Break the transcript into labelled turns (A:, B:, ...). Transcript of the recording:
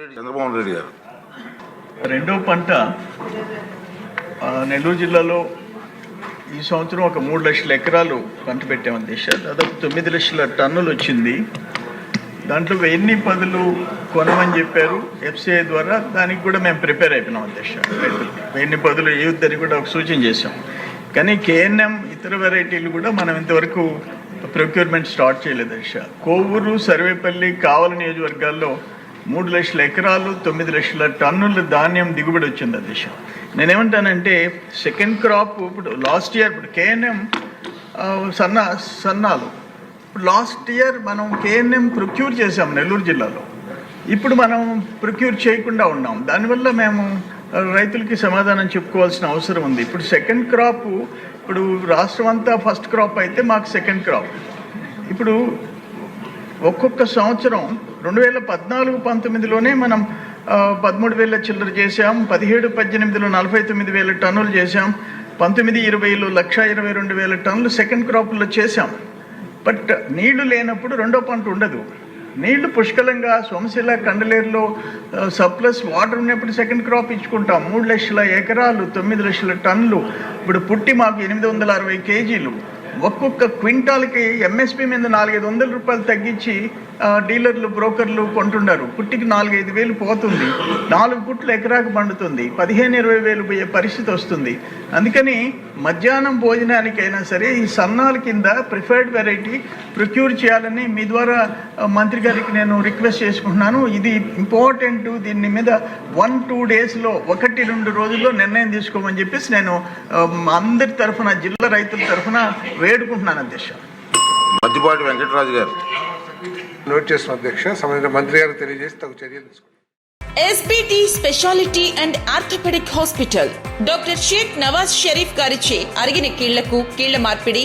A: చంద్రబాబు రెడ్డి గారు.
B: రెండో పంట నెల్లూరు జిల్లాలో ఈ సంవత్సరం ఒక మూడు లక్షల ఎకరాలు పంట పెట్టామని దిశ దాదాపు తొమ్మిది లక్షల టన్నులు వచ్చింది. దాంట్లో వెయ్యి పదులు కొనమని చెప్పారు ఎఫ్సిఐ ద్వారా దానికి కూడా మేము ప్రిపేర్ అయిపోయినాం అధ్యక్ష వెయ్యి పదులు ఇవ్వద్దని కూడా ఒక సూచన చేశాం. కానీ కేఎన్ఎం ఇతర వెరైటీలు కూడా మనం ఇంతవరకు ప్రొక్యూర్మెంట్ స్టార్ట్ చేయలేదు అధ్యక్ష. కోవూరు సర్వేపల్లి కావలి నియోజకవర్గాల్లో మూడు లక్షల ఎకరాలు తొమ్మిది లక్షల టన్నుల ధాన్యం దిగుబడి వచ్చింది ఆ దేశం. నేనేమంటానంటే సెకండ్ క్రాప్ ఇప్పుడు లాస్ట్ ఇయర్ ఇప్పుడు కేఎన్ఎం సన్నా సన్నాలు. ఇప్పుడు లాస్ట్ ఇయర్ మనం కేఎన్ఎం ప్రొక్యూర్ చేసాం నెల్లూరు జిల్లాలో. ఇప్పుడు మనం ప్రొక్యూర్ చేయకుండా ఉన్నాం. దానివల్ల మేము రైతులకి సమాధానం చెప్పుకోవాల్సిన అవసరం ఉంది. ఇప్పుడు సెకండ్ క్రాప్ ఇప్పుడు రాష్ట్రం అంతా ఫస్ట్ క్రాప్ అయితే మాకు సెకండ్ క్రాప్ ఇప్పుడు ఒక్కొక్క సంవత్సరం రెండు వేల పద్నాలుగు పంతొమ్మిదిలోనే మనం పదమూడు వేల చిల్లర చేసాం పదిహేడు పద్దెనిమిదిలో నలభై తొమ్మిది వేల టన్నులు చేసాం పంతొమ్మిది ఇరవైలో లక్ష ఇరవై రెండు వేల టన్నులు సెకండ్ క్రాప్లో చేసాం బట్ నీళ్ళు లేనప్పుడు రెండో పంట ఉండదు. నీళ్ళు పుష్కలంగా సోమశిల కండలేరులో సప్లస్ వాటర్ ఉన్నప్పుడు సెకండ్ క్రాప్ ఇచ్చుకుంటాం. మూడు లక్షల ఎకరాలు తొమ్మిది లక్షల టన్నులు. ఇప్పుడు పుట్టి మాకు ఎనిమిది వందల అరవై కేజీలు. ఒక్కొక్క క్వింటాల్కి ఎంఎస్పి మీద నాలుగైదు వందల రూపాయలు తగ్గించి డీలర్లు బ్రోకర్లు కొంటున్నారు. పుట్టికి నాలుగైదు వేలు పోతుంది. నాలుగు పుట్లు ఎకరాకు పండుతుంది. పదిహేను ఇరవై వేలు పోయే పరిస్థితి వస్తుంది. అందుకని మధ్యాహ్నం భోజనానికైనా సరే ఈ సన్నాల కింద ప్రిఫర్డ్ వెరైటీ ప్రొక్యూర్ చేయాలని మీ ద్వారా మంత్రి గారికి నేను రిక్వెస్ట్ చేసుకుంటున్నాను. ఇది ఇంపార్టెంట్ దీని మీద వన్ టూ డేస్లో ఒకటి రెండు రోజుల్లో నిర్ణయం తీసుకోమని చెప్పేసి నేను అందరి తరఫున జిల్లా రైతుల తరఫున వేడుకుంటున్నాను అధ్యక్ష.
A: మద్దిపాటి వెంకటరాజు గారు.
C: నోట్ చేసిన అధ్యక్ష సంబంధిత మంత్రి గారు తెలియజేసి తగు చర్యలు తీసుకుంటారు
D: SBT speciality and orthopaedic hospital doctor Sheikh Nawaz Sharif గారిచే అరిగిన కీళ్ళకు కీళ్ళ మార్పిడి